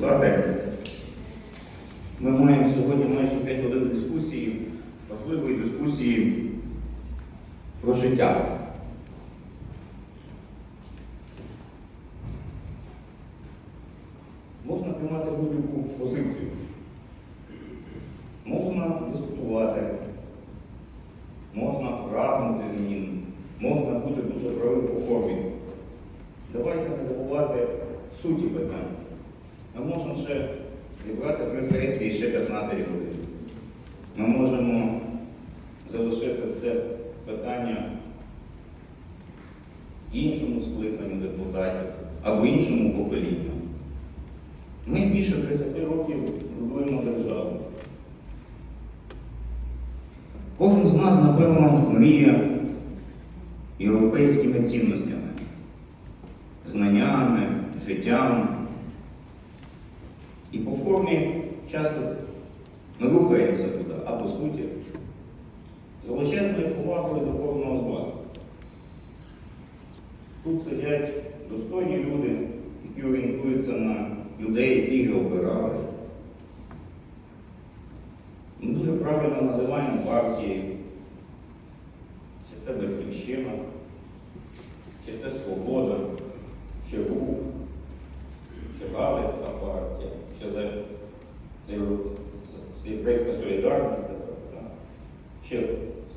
депутати. Ми маємо сьогодні майже 5 годин дискусії, важливої дискусії про життя. Можна приймати будь-яку позицію. Можна дискутувати, можна прагнути змін, можна бути дуже правим по формі. Давайте не забувати суті питань. Можемо ще зібрати три сесії ще 15 годин. Ми можемо залишити це питання іншому скликанню депутатів або іншому поколінню. Ми більше 30 років будуємо державу. Кожен з нас, напевно, мріє європейськими цінностями, знаннями, життям. І по формі часто ми рухаємося туди, а по суті, з величезною повагою до кожного з вас. Тут сидять достойні люди, які орієнтуються на людей, які їх обирали. Ми дуже правильно називаємо партії, чи це батьківщина, чи це свобода, чи рух, чи Галицька партія, чи за, Європейська солідарність, чи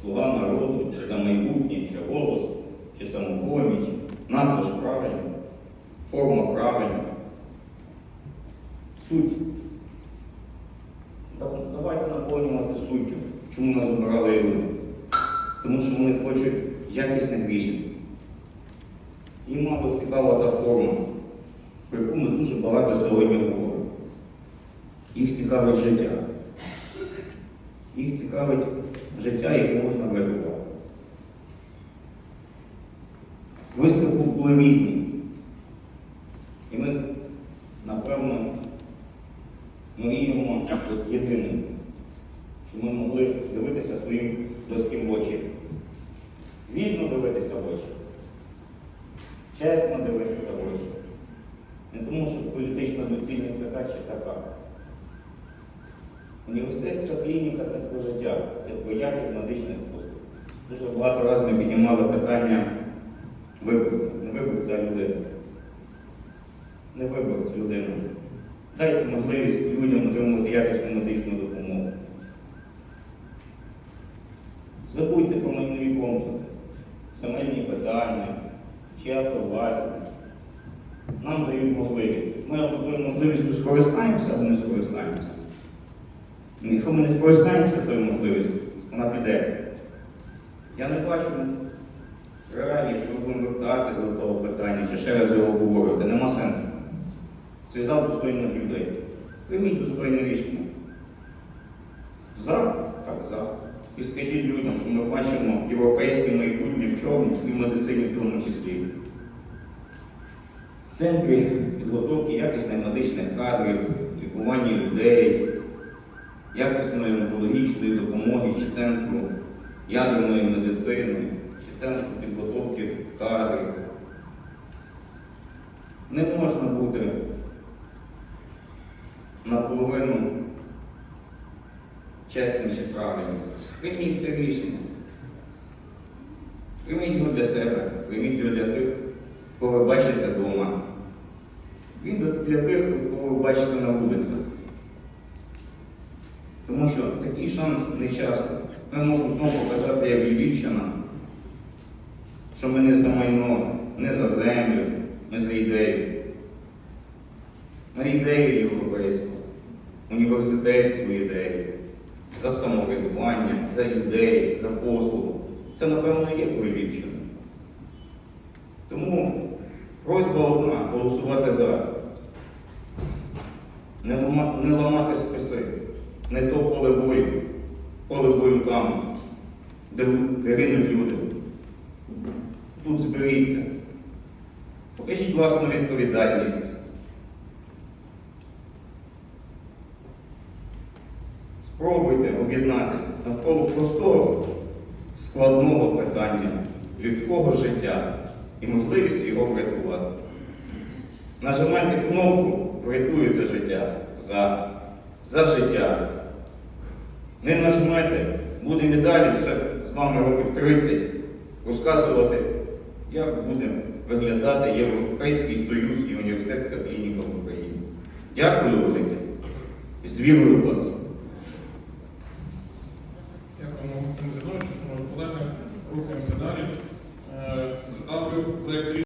Слуга народу, чи за майбутнє, чи голос, чи самопоміч. Назва ж правильна, форма правильна. Суть. Давайте наповнювати суттю, чому нас обирали люди. Тому що вони хочуть якісних рішень. Їм, мабуть, цікава та форма, про яку ми дуже багато сьогодні говоримо. Їх цікавить життя. Їх цікавить життя, яке можна врятувати. Виставки були різні. І ми, напевно, мріємо єдиним, що ми могли дивитися своїм близьким в очі. Вільно дивитися в очі, чесно дивитися в очі. Не тому, що політична доцільність така чи така. Університетська клініка це про життя, це про якість медичних послуг. Дуже багато разів ми піднімали питання виборця, не виборця, а людини. Не виборець людина. Дайте можливість людям отримувати якісну медичну допомогу. Забудьте про майнові комплекси, земельні питання, чия-то власність. Нам дають можливість. Ми можливістю скористаємося або не скористаємося. Якщо ми не скористаємося тою можливістю, вона піде. Я не бачу реалії, що ми будемо вертатися до того питання, чи ще раз його обговорювати. Нема сенсу. Цей зал достойних людей. Прийміть достойне рішення. За, так за. І скажіть людям, що ми бачимо європейське майбутнє в чому, і в медицині в тому числі. Центрі підготовки якісних медичних кадрів, лікування людей, якісної онкологічної допомоги чи центру ядерної медицини, чи центру підготовки кадрів. Не можна бути наполовину чесним чи правильним. Прийміть це рішення. Прийміть його для себе, прийміть його для тих, кого ви бачите вдома. Він для тих, кого ви бачите на вулицях. Тому що такий шанс не часто. Ми можемо знову показати, як Львівщина, що ми не за майно, не за землю, ми за ідею. Ми ідею європейську, університетську ідею, за самоврядування, за ідеї, за послугу. Це, напевно, є про Львівщину. Тому просьба одна голосувати за. Не ламати списи, не то поле бою, поле бою там, де, гинуть люди. Тут зберіться. Покажіть власну відповідальність. Спробуйте об'єднатися навколо простого, складного питання людського життя і можливість його врятувати. Нажимайте кнопку врятуєте життя за, за життя. Не нажмете, будемо і далі вже з вами років 30 розказувати, як буде виглядати Європейський Союз і університетська клініка в Україні. Дякую велике. З вірою вас.